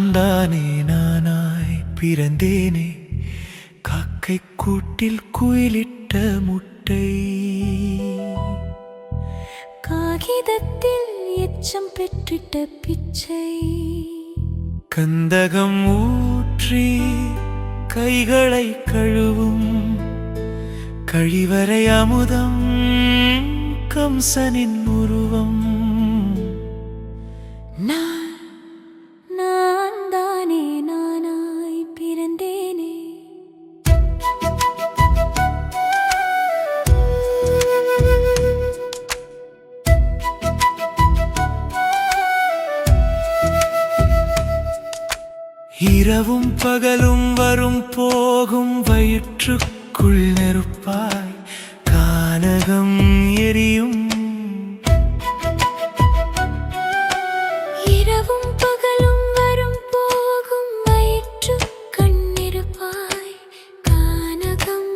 நானாய் பிறந்தேனே. காக்கை கூட்டில் குயிலிட்ட முட்டை. காகிதத்தில் எச்சம் பெற்றிட்ட பிச்சை. கந்தகம் ஊற்றி கைகளை கழுவும். கழிவறை அமுதம் கம்சனின் உருவம். இரவும் பகலும் வரும் போகும் வயிற்றுக்குள் நெருப்பாய் கானகம் எரியும். இரவும் பகலும் வரும் போகும் வயிற்று கண்ணிருப்பாய் கானகம்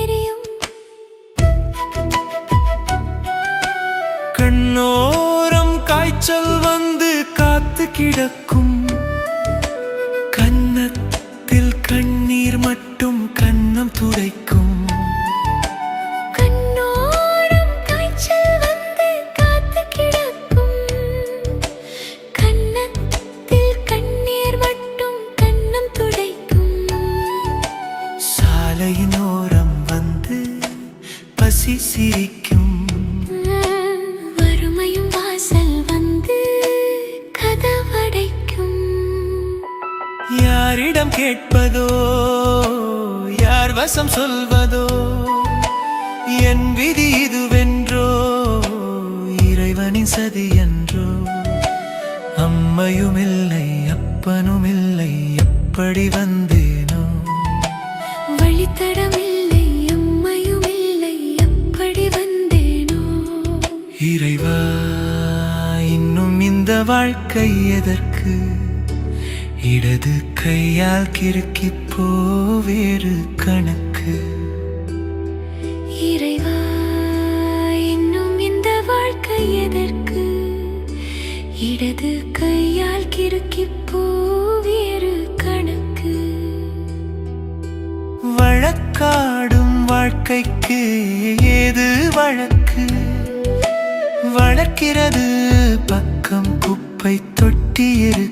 எரியும். கண்ணோரம் காய்ச்சல் வந்து காத்து கிடக்கும் கண்ணம் துடைக்கும். சாலையின் ஓரம் வந்து பசி சிரிக்கும். வறுமையும் வாசல் வந்து கதவடைக்கும். யாரிடம் கேட்பதோ வசம் சொல்வதோ? என் விதி இதுவென்றோ? இறைவனின் சதி என்றோ? அம்மையும் இல்லை அப்பனும் இல்லை எப்படி வந்தேனோ? வழித்தடமில்லை அம்மையும் இல்லை எப்படி வந்தேனோ? இறைவா இன்னும் இந்த வாழ்க்கை எதற்கு? இடது கையால் கிறுக்கி போவேறு கணக்கு. இறைவா இன்னும் இந்த வாழ்க்கை எதற்கு? இடது கையால் கிறுக்கி போவேறு கணக்கு. வழக்காடும் வாழ்க்கைக்கு ஏது வழக்கு? வளர்க்கிறது பக்கம் குப்பை தொட்டி இருக்கு.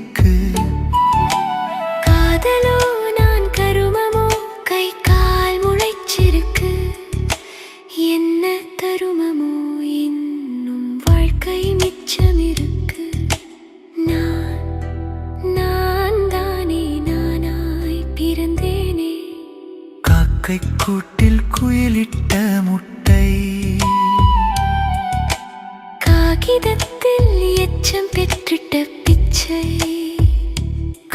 கூட்டில் குயிலிட்ட முட்டை. காகிதத்தில் எச்சம் பெற்றிட்ட பிச்சை.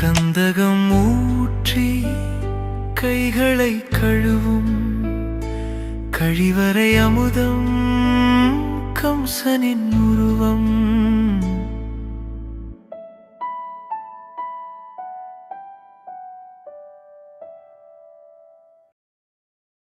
கந்தகம் ஊற்றி கைகளை கழுவும். கழிவறை அமுதம் கம்சனின் உருவம்.